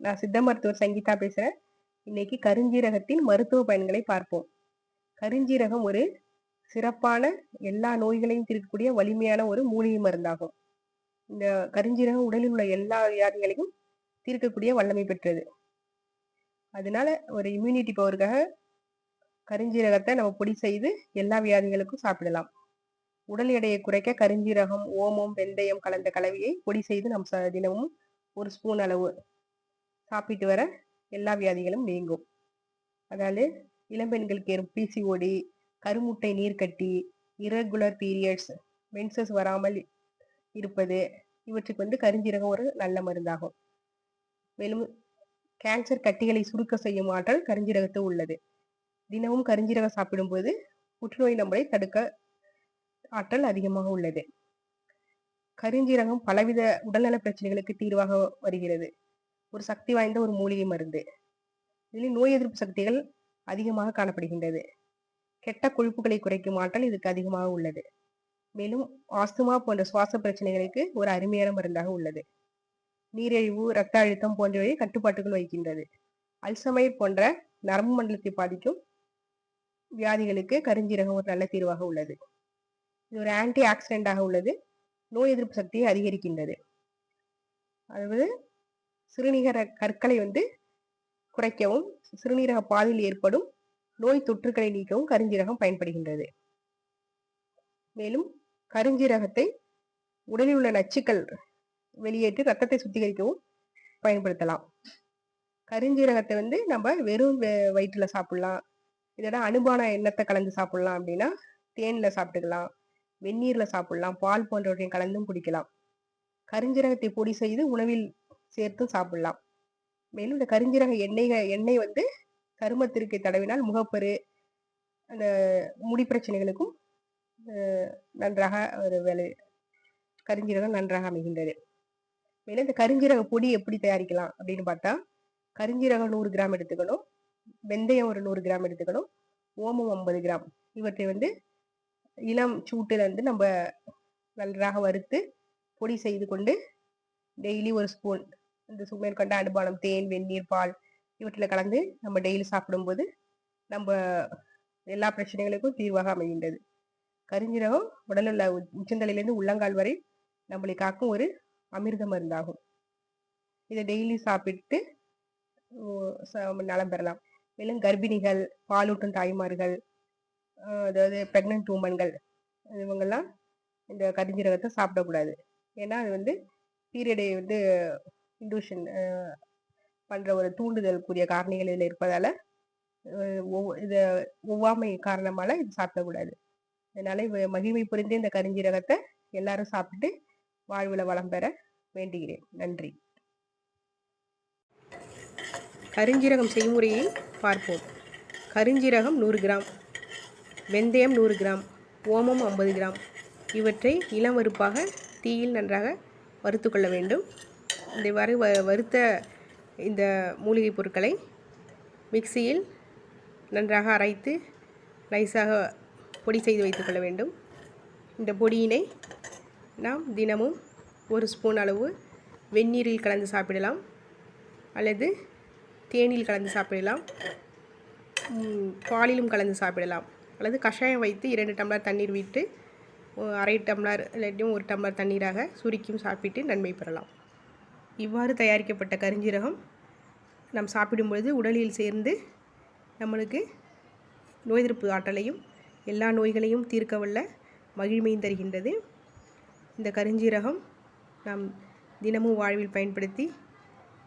நான் சித்த மருத்துவர் சங்கீதா பேசுகிறேன் இன்னைக்கு கருஞ்சீரகத்தின் மருத்துவ பயன்களை பார்ப்போம். கருஞ்சீரகம் ஒரு சிறப்பான எல்லா நோய்களையும் தீர்க்கக்கூடிய வலிமையான ஒரு மூலிகை மருந்தாகும். இந்த கருஞ்சீரகம் உடலில் உள்ள எல்லா வியாதிகளையும் தீர்க்கக்கூடிய வல்லமை பெற்றது. அதனால ஒரு இம்யூனிட்டி பவருக்காக கருஞ்சீரகத்தை நம்ம பொடி செய்து எல்லா வியாதிகளுக்கும் சாப்பிடலாம். உடல் எடையை குறைக்க கருஞ்சீரகம் ஓமம் வெந்தயம் கலந்த கலவையை பொடி செய்து நம் தினமும் ஒரு ஸ்பூன் அளவு சாப்பிட்டு வர எல்லா வியாதிகளும் நீங்கும். அதாவது இளம்பெண்களுக்கு ஏறும் பிசிஓடி கருமுட்டை நீர்க்கட்டி இரகுலர் பீரியட்ஸ் மென்சஸ் வராமல் இருப்பது இவற்றுக்கு வந்து கருஞ்சீரகம் ஒரு நல்ல மருந்தாகும். மேலும் கேன்சர் கட்டிகளை சுருக்க செய்யும் ஆற்றல் கருஞ்சீரகத்து உள்ளது. தினமும் கருஞ்சீரகம் சாப்பிடும்போது புற்றுநோய் நம்மளை தடுக்க ஆற்றல் அதிகமாக உள்ளது. கருஞ்சீரகம் பலவித உடல்நல பிரச்சனைகளுக்கு தீர்வாக வருகிறது. ஒரு சக்தி வாய்ந்த ஒரு மூலிகை மருந்து. இதில் நோய் எதிர்ப்பு சக்திகள் அதிகமாக காணப்படுகின்றது. கெட்ட கொழுப்புகளை குறைக்கும் ஆற்றல் இதுக்கு அதிகமாக உள்ளது. மேலும் ஆஸ்துமா போன்ற சுவாச பிரச்சனைகளுக்கு ஒரு அருமையான மருந்தாக உள்ளது. நீரிழிவு இரத்த அழுத்தம் போன்றவை கட்டுப்பாட்டுக்குள் வைக்கின்றது அல்சமைர் போன்ற நரம்பு மண்டலத்தை பாதிக்கும் வியாதிகளுக்கு கருஞ்சீரகம் ஒரு நல்ல தீர்வாக உள்ளது. இது ஒரு ஆன்டி ஆக்சிடென்டாக உள்ளது. நோய் எதிர்ப்பு சக்தியை அதிகரிக்கின்றது. அதாவது சிறுநீரக கற்களை வந்து குறைக்கவும் சிறுநீரக பாதையில் ஏற்படும் நோய் தொற்றுகளை நீக்கவும் கருஞ்சீரகம் பயன்படுகின்றது. மேலும் கருஞ்சீரகத்தை உடலில் உள்ள நச்சுக்கள் வெளியேற்றி ரத்தத்தை சுத்திகரிக்கவும் பயன்படுத்தலாம். கருஞ்சீரகத்தை வந்து நம்ம வெறும் வயிற்றுல சாப்பிடலாம். இதோட அனுபான எண்ணத்தை கலந்து சாப்பிடலாம் அப்படின்னா தேன்ல சாப்பிட்டுக்கலாம் வெந்நீர்ல சாப்பிடலாம் பால் போன்றவற்றையும் கலந்தும் குடிக்கலாம். கருஞ்சீரகத்தை பொடி செய்து உணவில் சேர்த்தும் சாப்பிடலாம். மேலும் இந்த கருஞ்சீரக எண்ணெய்கள் எண்ணெய் வந்து சருமத்திற்கு தடவினால் முகப்பரு அந்த முடி பிரச்சனைகளுக்கும் நன்றாக ஒரு வேலை கருஞ்சீரகம் நன்றாக அமைகின்றது. மேலும் இந்த கருஞ்சீரக பொடி எப்படி தயாரிக்கலாம் அப்படின்னு பார்த்தா கருஞ்சீரகம் நூறு கிராம் எடுத்துக்கணும் வெந்தயம் ஒரு நூறு கிராம் எடுத்துக்கணும் ஓமம் ஐம்பது கிராம். இவற்றை வந்து இளம் சூட்டில் வந்து நம்ம நன்றாக வறுத்து பொடி செய்து கொண்டு டெய்லி ஒரு ஸ்பூன் இந்த மேற்கொண்ட அனுபானம் தேன் வெந்நீர் பால் இவற்றில் கலந்து நம்ம டெய்லி சாப்பிடும்போது நம்ம எல்லா பிரச்சனைகளுக்கும் தீர்வாக அமைகின்றது. கருஞ்சீரகம் உடலில் உள்ள உச்சந்தலையிலேருந்து உள்ளங்கால் வரை நம்மளை காக்கும் ஒரு அமிர்த மருந்தாகும். இதை டெய்லி சாப்பிட்டு நலம் பெறலாம். மேலும் கர்ப்பிணிகள் பாலூட்டும் தாய்மார்கள் அதாவது ப்ரெக்னென்ட் உமன்கள் இவங்கெல்லாம் இந்த கருஞ்சீரகத்தை சாப்பிடக்கூடாது. ஏன்னா அது வந்து பீரியடை வந்து இன்டூஷன் பண்ணுற ஒரு தூண்டுதலுக்குரிய காரணிகள் இதில் இருப்பதால் இதை ஒவ்வாமை காரணமால இது சாப்பிடக்கூடாது. அதனால மகிமை புரிந்து இந்த கரிஞ்சீரகத்தை எல்லாரும் சாப்பிட்டு வாழ்வில் வளம் பெற வேண்டுகிறேன். நன்றி. கருஞ்சீரகம் செய்முறையை பார்ப்போம். கருஞ்சீரகம் நூறு கிராம் வெந்தயம் நூறு கிராம் ஓமம் ஐம்பது கிராம். இவற்றை இளம் வறுப்பாக தீயில் நன்றாக வறுத்து கொள்ள வேண்டும். இந்த வ வறுத்த இந்த மூலிகை பொருட்களை மிக்சியில் நன்றாக அரைத்து நைஸாக பொடி செய்து வைத்துக்கொள்ள வேண்டும். இந்த பொடியினை நாம் தினமும் ஒரு ஸ்பூன் அளவு வெந்நீரில் கலந்து சாப்பிடலாம் அல்லது தேனில் கலந்து சாப்பிடலாம். பாலிலும் கலந்து சாப்பிடலாம். அல்லது கஷாயம் வைத்து இரண்டு டம்ளர் தண்ணீர் விட்டு அரை டம்ளர் இல்லாட்டியும் ஒரு டம்ளர் தண்ணீராக சுருக்கியும் சாப்பிட்டு நன்மை பெறலாம். இவ்வாறு தயாரிக்கப்பட்ட கருஞ்சீரகம் நாம் சாப்பிடும் பொழுது உடலில் சேர்ந்து நம்மளுக்கு நோய் எதிர்ப்பு ஆற்றலையும் எல்லா நோய்களையும் தீர்க்க வல்ல மகிழ்மையும் தருகின்றது. இந்த கருஞ்சீரகம் நாம் தினமும் வாழ்வில் பயன்படுத்தி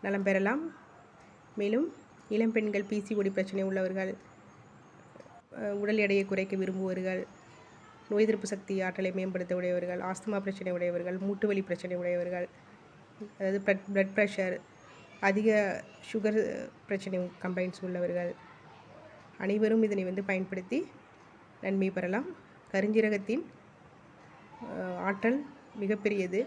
நலம் பெறலாம். மேலும் இளம்பெண்கள் பிசிஓடி பிரச்சனை உள்ளவர்கள் உடல் எடையை குறைக்க விரும்புவர்கள் நோய் எதிர்ப்பு சக்தி ஆற்றலை மேம்படுத்த உடையவர்கள் ஆஸ்துமா பிரச்சனை உடையவர்கள் மூட்டு வலி பிரச்சனை உடையவர்கள் அதாவது ப்ளட் ப்ளட் ப்ரெஷர் அதிக சுகர் பிரச்சனை கம்பைன்ஸ் உள்ளவர்கள் அனைவரும் இதனை வந்து பயன்படுத்தி நன்மை பெறலாம். கருஞ்சீரகத்தின் ஆற்றல் மிகப்பெரியது.